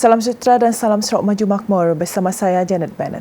Salam sejahtera dan salam Sarawak Maju Makmur bersama saya Janet Bennett.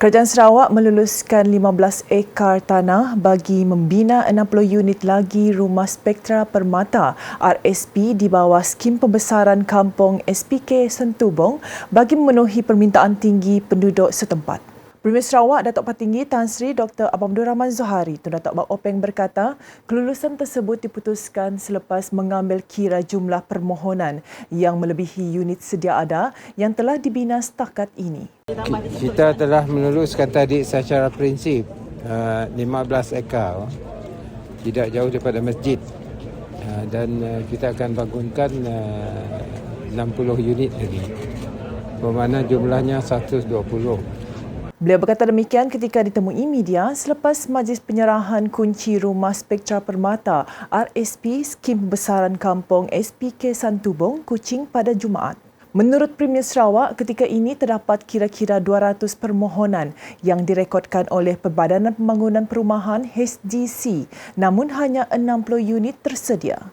Kerajaan Sarawak meluluskan 15 ekar tanah bagi membina 60 unit lagi rumah spektra permata RSP di bawah skim pembesaran kampung SPK Sentubong bagi memenuhi permintaan tinggi penduduk setempat. Premier Sarawak Datuk Patinggi Tan Sri Dr. Abang Abdul Rahman Zohari Tun Datuk Bak Openg berkata, kelulusan tersebut diputuskan selepas mengambil kira jumlah permohonan yang melebihi unit sedia ada yang telah dibina setakat ini. Kita telah meluluskan tadi secara prinsip uh, 15 ekar tidak jauh daripada masjid uh, dan uh, kita akan bangunkan uh, 60 unit lagi bermakna jumlahnya 120 Beliau berkata demikian ketika ditemui media selepas majlis penyerahan kunci rumah spektra permata RSP Skim Pembesaran Kampung SPK Santubong Kuching pada Jumaat. Menurut Premier Sarawak, ketika ini terdapat kira-kira 200 permohonan yang direkodkan oleh Perbadanan Pembangunan Perumahan HDC namun hanya 60 unit tersedia.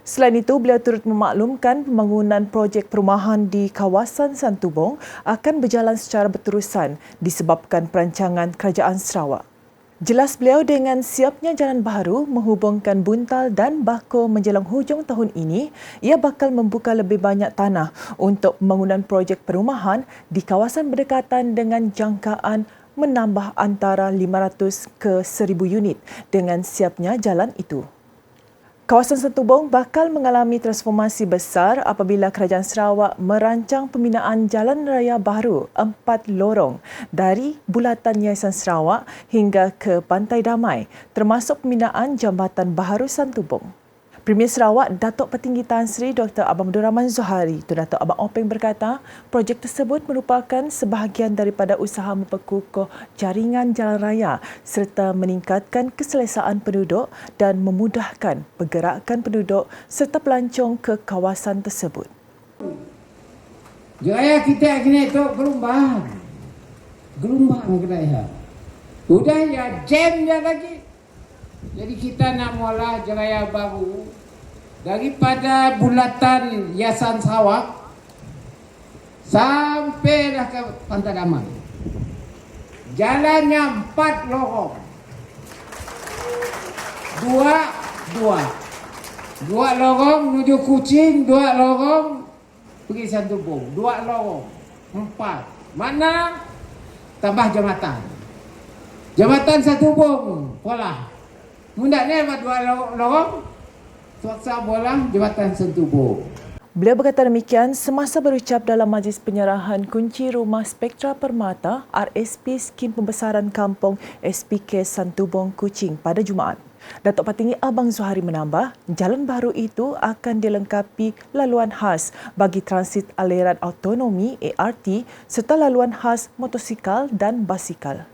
Selain itu, beliau turut memaklumkan pembangunan projek perumahan di kawasan Santubong akan berjalan secara berterusan disebabkan perancangan Kerajaan Sarawak. Jelas beliau dengan siapnya jalan baru menghubungkan Buntal dan Bako menjelang hujung tahun ini, ia bakal membuka lebih banyak tanah untuk pembangunan projek perumahan di kawasan berdekatan dengan jangkaan menambah antara 500 ke 1000 unit dengan siapnya jalan itu. Kawasan Sentubong bakal mengalami transformasi besar apabila Kerajaan Sarawak merancang pembinaan jalan raya baru empat lorong dari bulatan Yayasan Sarawak hingga ke Pantai Damai termasuk pembinaan Jambatan Baharu Santubong. Premier Sarawak Datuk Petinggi Tan Sri Dr. Abang Abdul Rahman Zuhari Tun Datuk Abang Openg berkata, projek tersebut merupakan sebahagian daripada usaha memperkukuh jaringan jalan raya serta meningkatkan keselesaan penduduk dan memudahkan pergerakan penduduk serta pelancong ke kawasan tersebut. Jaya kita kena itu gelombang. Gelombang kena ya. Udah ya jamnya lagi. Jadi kita nak mula jeraya baru daripada bulatan Yasan Sarawak sampailah ke Pantai Damai. Jalannya empat lorong. Dua, dua. Dua lorong menuju Kucing, dua lorong pergi Santubong. Dua lorong, empat. Mana? Tambah jambatan. Jambatan Santubong, pola. Mundak ni buat dua lorong. Suaksa bola Jabatan Sentubuh. Beliau berkata demikian semasa berucap dalam majlis penyerahan kunci rumah Spektra Permata RSP Skim Pembesaran Kampung SPK Santubong Kuching pada Jumaat. Datuk Patinggi Abang Zuhari menambah, jalan baru itu akan dilengkapi laluan khas bagi transit aliran autonomi ART serta laluan khas motosikal dan basikal.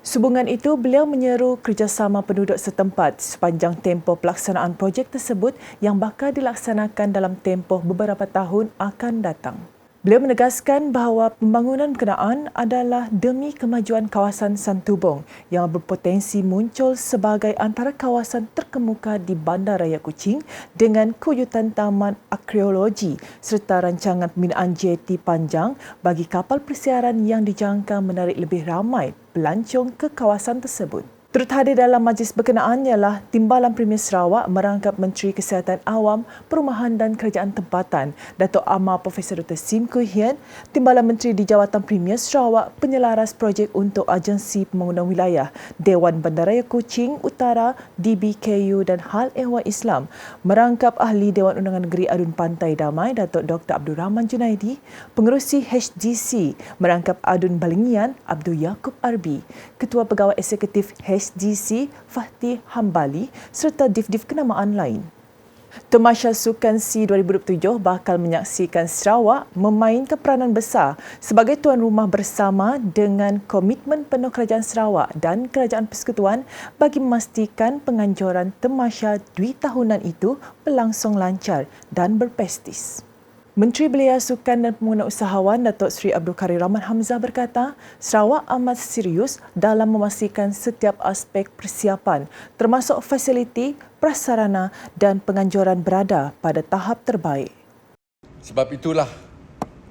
Sehubungan itu, beliau menyeru kerjasama penduduk setempat sepanjang tempoh pelaksanaan projek tersebut yang bakal dilaksanakan dalam tempoh beberapa tahun akan datang. Beliau menegaskan bahawa pembangunan berkenaan adalah demi kemajuan kawasan Santubong yang berpotensi muncul sebagai antara kawasan terkemuka di Bandaraya Kuching dengan kewujudan taman arkeologi serta rancangan pembinaan jeti panjang bagi kapal persiaran yang dijangka menarik lebih ramai pelancong ke kawasan tersebut. Turut hadir dalam majlis berkenaan ialah Timbalan Premier Sarawak merangkap Menteri Kesihatan Awam, Perumahan dan Kerajaan Tempatan, Datuk Amar Profesor Dr. Sim Kui Hian, Timbalan Menteri di Jawatan Premier Sarawak penyelaras projek untuk Agensi Pembangunan Wilayah, Dewan Bandaraya Kuching Utara, DBKU dan Hal Ehwal Islam, merangkap Ahli Dewan Undangan Negeri Adun Pantai Damai, Datuk Dr. Abdul Rahman Junaidi, Pengerusi HDC, merangkap Adun Balingian, Abdul Yaakob Arbi, Ketua Pegawai Eksekutif HDC, SDC Fahti Hambali serta div-div kenamaan lain. Temasya Sukan C 2027 bakal menyaksikan Sarawak memainkan peranan besar sebagai tuan rumah bersama dengan komitmen penuh Kerajaan Sarawak dan Kerajaan Persekutuan bagi memastikan penganjuran Temasya dui tahunan itu berlangsung lancar dan berpestis. Menteri Belia Sukan dan Pembangunan Usahawan Datuk Seri Abdul Karim Rahman Hamzah berkata, Sarawak amat serius dalam memastikan setiap aspek persiapan termasuk fasiliti, prasarana dan penganjuran berada pada tahap terbaik. Sebab itulah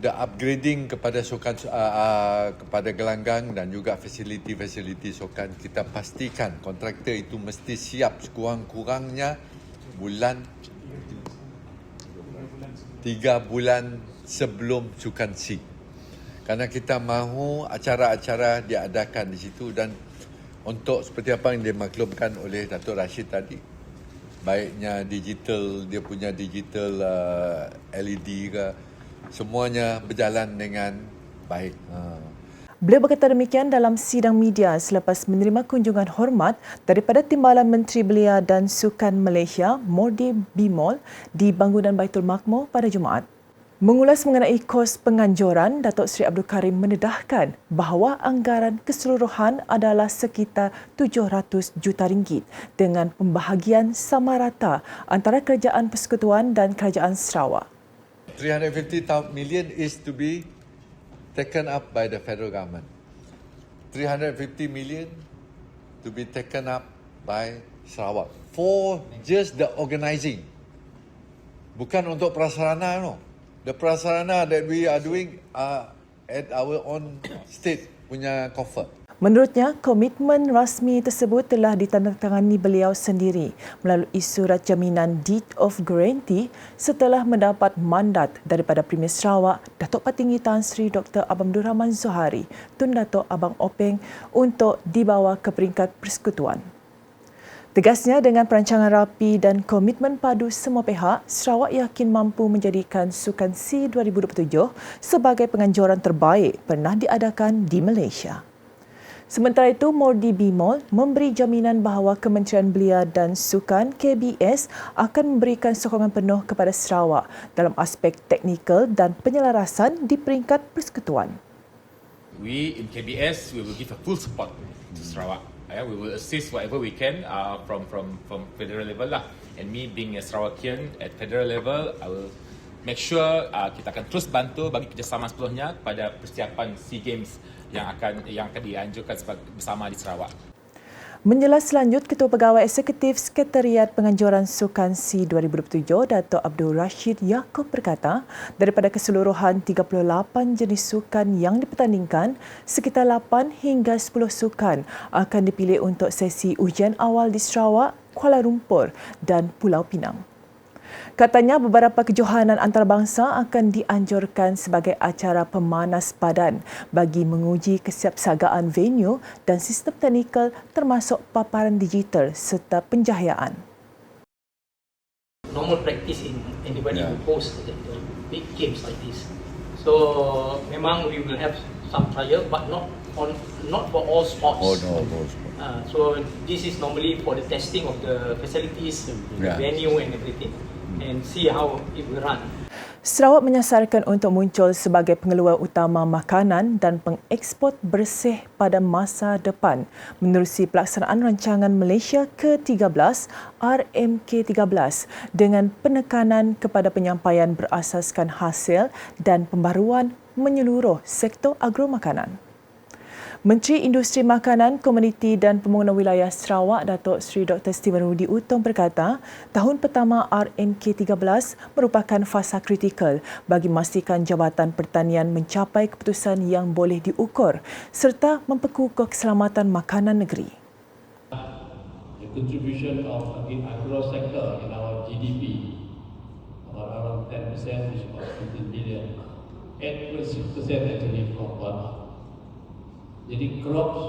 the upgrading kepada sukan uh, uh, kepada gelanggang dan juga fasiliti-fasiliti sukan kita pastikan kontraktor itu mesti siap sekurang-kurangnya bulan tiga bulan sebelum sukan SEA. Kerana kita mahu acara-acara diadakan di situ dan untuk seperti apa yang dimaklumkan oleh Datuk Rashid tadi, baiknya digital, dia punya digital uh, LED ke, semuanya berjalan dengan baik. Uh. Beliau berkata demikian dalam sidang media selepas menerima kunjungan hormat daripada Timbalan Menteri Belia dan Sukan Malaysia, Mordi Bimol, di bangunan Baitul Makmur pada Jumaat. Mengulas mengenai kos penganjuran, Datuk Seri Abdul Karim mendedahkan bahawa anggaran keseluruhan adalah sekitar 700 juta ringgit dengan pembahagian sama rata antara Kerajaan Persekutuan dan Kerajaan Sarawak. 350 million is to be taken up by the federal government. 350 million to be taken up by Sarawak for just the organising. Bukan untuk prasarana no. The prasarana that we are doing are at our own state punya cover. Menurutnya, komitmen rasmi tersebut telah ditandatangani beliau sendiri melalui surat jaminan Deed of Guarantee setelah mendapat mandat daripada Premier Sarawak, Datuk Patinggi Tan Sri Dr. Abang Abdul Rahman Zohari, Tun Datuk Abang Openg untuk dibawa ke peringkat persekutuan. Tegasnya dengan perancangan rapi dan komitmen padu semua pihak, Sarawak yakin mampu menjadikan Sukan SEA 2027 sebagai penganjuran terbaik pernah diadakan di Malaysia. Sementara itu, Mordi Bimol memberi jaminan bahawa Kementerian Belia dan Sukan KBS akan memberikan sokongan penuh kepada Sarawak dalam aspek teknikal dan penyelarasan di peringkat persekutuan. we in KBS we will give a full support to Sarawak. Yeah, we will assist whatever we can uh, from from from federal level lah. And me being a Sarawakian at federal level, I will make sure uh, kita akan terus bantu bagi kerjasama sepenuhnya pada persiapan SEA Games yang akan yang akan dianjurkan bersama di Sarawak. Menjelas selanjut, Ketua Pegawai Eksekutif Sekretariat Penganjuran Sukan SEA 2027, Datuk Abdul Rashid Yaakob berkata, daripada keseluruhan 38 jenis sukan yang dipertandingkan, sekitar 8 hingga 10 sukan akan dipilih untuk sesi ujian awal di Sarawak, Kuala Lumpur dan Pulau Pinang. Katanya beberapa kejohanan antarabangsa akan dianjurkan sebagai acara pemanas badan bagi menguji kesiapsiagaan venue dan sistem teknikal termasuk paparan digital serta penjayaan. normal practice in anybody Yeah. who hosts the, the big games like this. So memang we will have some trial, but not on not for all sports. Oh no, no. Uh, so this is normally for the testing of the facilities, the Yeah. venue and everything, and see how it will run. Sarawak menyasarkan untuk muncul sebagai pengeluar utama makanan dan pengeksport bersih pada masa depan menerusi pelaksanaan rancangan Malaysia ke-13 RMK13 dengan penekanan kepada penyampaian berasaskan hasil dan pembaruan menyeluruh sektor agromakanan. Menteri Industri Makanan, Komuniti dan Pembangunan Wilayah Sarawak, Datuk Seri Dr. Steven Rudi Utong berkata, tahun pertama RMK13 merupakan fasa kritikal bagi memastikan Jabatan Pertanian mencapai keputusan yang boleh diukur serta memperkukuh keselamatan makanan negeri. the contribution of the agro sector in our GDP, about around 10%, which is about 15 billion. 8% actually from farmer. Jadi crops,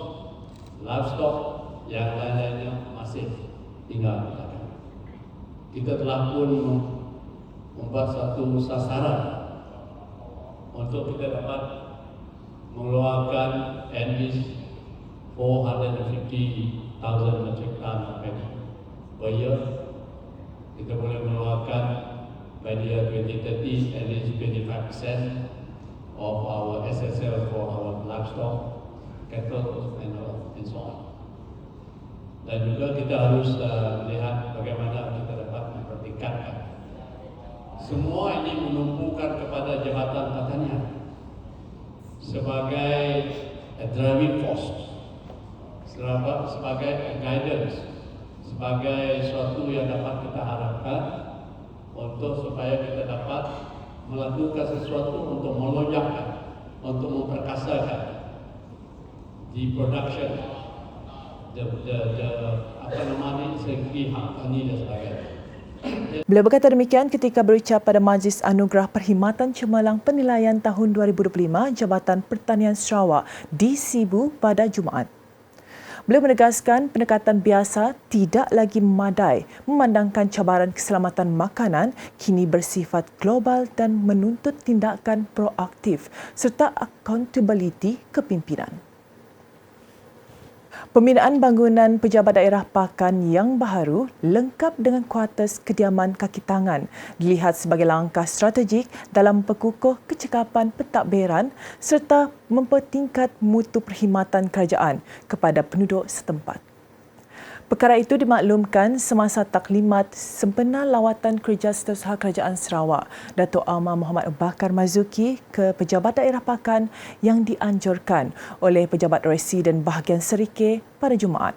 livestock, yang lain-lainnya masih tinggal kita. Kita telah pun membuat satu sasaran untuk kita dapat mengeluarkan at least 450,000 metric ton per year. Kita boleh mengeluarkan by the year 2030 at least 25% of our SSL for our livestock, cattle and, all, and so on. Dan juga kita harus uh, melihat bagaimana kita dapat mempertingkatkan. Semua ini menumpukan kepada Jabatan Pertanian sebagai a driving force sebagai, sebagai guidance, sebagai suatu yang dapat kita harapkan untuk supaya kita dapat melakukan sesuatu untuk melonjakkan, untuk memperkasakan di production, the, the, the apa nama ni, segi hak tani dan sebagainya. Beliau berkata demikian ketika berucap pada Majlis Anugerah Perkhidmatan Cemerlang Penilaian tahun 2025 Jabatan Pertanian Sarawak di Sibu pada Jumaat. Beliau menegaskan pendekatan biasa tidak lagi memadai memandangkan cabaran keselamatan makanan kini bersifat global dan menuntut tindakan proaktif serta accountability kepimpinan. Pembinaan bangunan pejabat daerah Pakan yang baharu lengkap dengan kuartus kediaman kaki tangan dilihat sebagai langkah strategik dalam pekukuh kecekapan pentadbiran serta mempertingkat mutu perkhidmatan kerajaan kepada penduduk setempat. Perkara itu dimaklumkan semasa taklimat sempena lawatan kerja setiausaha Kerajaan Sarawak, Datuk Amar Muhammad Bakar Mazuki ke Pejabat Daerah Pakan yang dianjurkan oleh Pejabat Residen Bahagian Serikir pada Jumaat.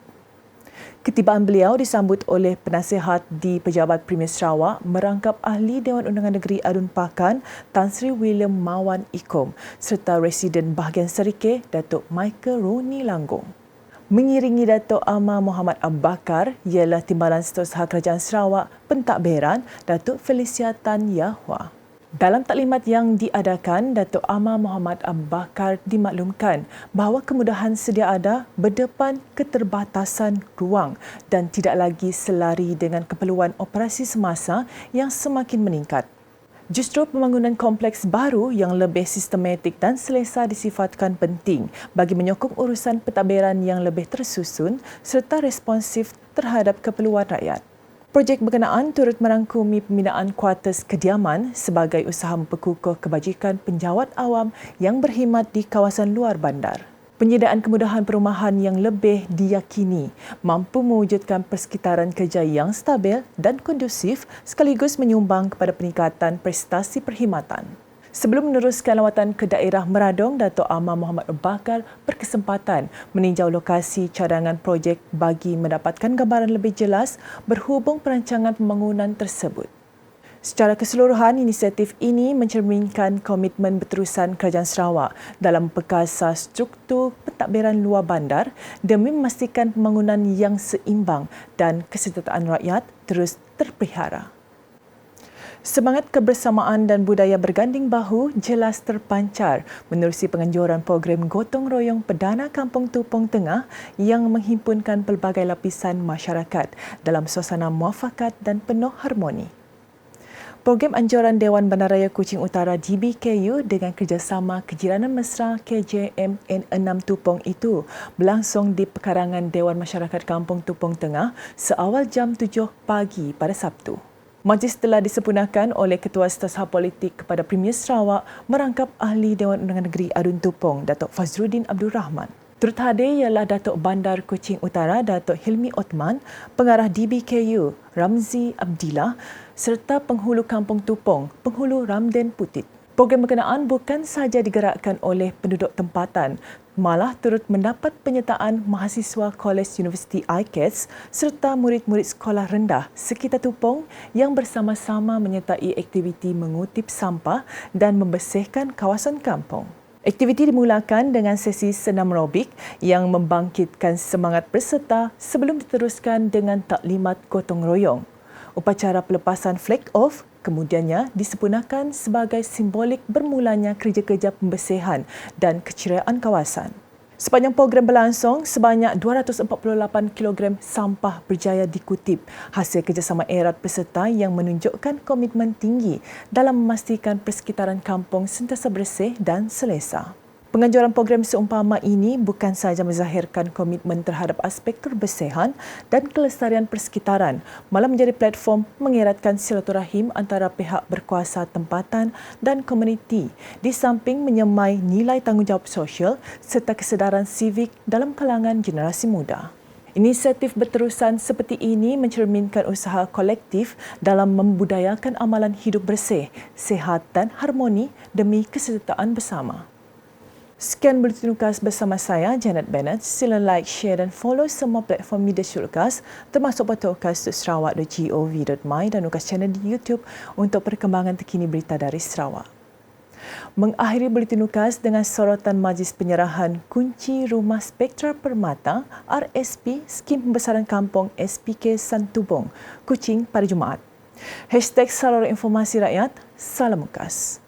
Ketibaan beliau disambut oleh penasihat di Pejabat Premier Sarawak merangkap Ahli Dewan Undangan Negeri Adun Pakan Tan Sri William Mawan Ikom serta Residen Bahagian Serikir Datuk Michael Roni Langgong. Mengiringi Datuk Amar Muhammad Abbakar ialah Timbalan Setiausaha Kerajaan Sarawak Pentadbiran Datuk Felicia Tan Yahwa. Dalam taklimat yang diadakan, Datuk Amar Muhammad Abbakar dimaklumkan bahawa kemudahan sedia ada berdepan keterbatasan ruang dan tidak lagi selari dengan keperluan operasi semasa yang semakin meningkat. Justru pembangunan kompleks baru yang lebih sistematik dan selesa disifatkan penting bagi menyokong urusan pentadbiran yang lebih tersusun serta responsif terhadap keperluan rakyat. Projek berkenaan turut merangkumi pembinaan kuartus kediaman sebagai usaha memperkukuh kebajikan penjawat awam yang berkhidmat di kawasan luar bandar. Penyediaan kemudahan perumahan yang lebih diyakini mampu mewujudkan persekitaran kerja yang stabil dan kondusif sekaligus menyumbang kepada peningkatan prestasi perkhidmatan. Sebelum meneruskan lawatan ke daerah Meradong, Datuk Amar Muhammad Bakar berkesempatan meninjau lokasi cadangan projek bagi mendapatkan gambaran lebih jelas berhubung perancangan pembangunan tersebut. Secara keseluruhan, inisiatif ini mencerminkan komitmen berterusan Kerajaan Sarawak dalam perkasa struktur pentadbiran luar bandar demi memastikan pembangunan yang seimbang dan kesejahteraan rakyat terus terpelihara. Semangat kebersamaan dan budaya berganding bahu jelas terpancar menerusi penganjuran program Gotong Royong Perdana Kampung Tupong Tengah yang menghimpunkan pelbagai lapisan masyarakat dalam suasana muafakat dan penuh harmoni. Program anjuran Dewan Bandaraya Kuching Utara DBKU dengan kerjasama Kejiranan Mesra KJM N6 Tupong itu berlangsung di pekarangan Dewan Masyarakat Kampung Tupong Tengah seawal jam 7 pagi pada Sabtu. Majlis telah disempurnakan oleh Ketua Setiausaha Politik kepada Premier Sarawak merangkap Ahli Dewan Undangan Negeri Adun Tupong, Datuk Fazrudin Abdul Rahman. Turut hadir ialah Datuk Bandar Kuching Utara Datuk Hilmi Otman, Pengarah DBKU Ramzi Abdillah serta Penghulu Kampung Tupong, Penghulu Ramden Putit. Program berkenaan bukan sahaja digerakkan oleh penduduk tempatan, malah turut mendapat penyertaan mahasiswa Kolej Universiti ICATS serta murid-murid sekolah rendah sekitar Tupong yang bersama-sama menyertai aktiviti mengutip sampah dan membersihkan kawasan kampung. Aktiviti dimulakan dengan sesi senam aerobik yang membangkitkan semangat peserta sebelum diteruskan dengan taklimat gotong royong. Upacara pelepasan flag off kemudiannya disempurnakan sebagai simbolik bermulanya kerja-kerja pembersihan dan keceriaan kawasan. Sepanjang program berlangsung, sebanyak 248 kg sampah berjaya dikutip hasil kerjasama erat peserta yang menunjukkan komitmen tinggi dalam memastikan persekitaran kampung sentiasa bersih dan selesa. Penganjuran program seumpama ini bukan sahaja menzahirkan komitmen terhadap aspek kebersihan dan kelestarian persekitaran, malah menjadi platform mengeratkan silaturahim antara pihak berkuasa tempatan dan komuniti di samping menyemai nilai tanggungjawab sosial serta kesedaran sivik dalam kalangan generasi muda. Inisiatif berterusan seperti ini mencerminkan usaha kolektif dalam membudayakan amalan hidup bersih, sihat dan harmoni demi kesejahteraan bersama. Sekian Buletin Ukas bersama saya, Janet Bennett. Sila like, share dan follow semua platform media sosial Ukas termasuk portal ukas.sarawak.gov.my dan Ukas channel di YouTube untuk perkembangan terkini berita dari Sarawak. Mengakhiri Buletin Ukas dengan sorotan majlis penyerahan kunci Rumah Spektra Permata RSP Skim Pembesaran Kampung SPK Santubong, Kuching pada Jumaat. Hashtag Saluran Informasi Rakyat, Salam Ukas.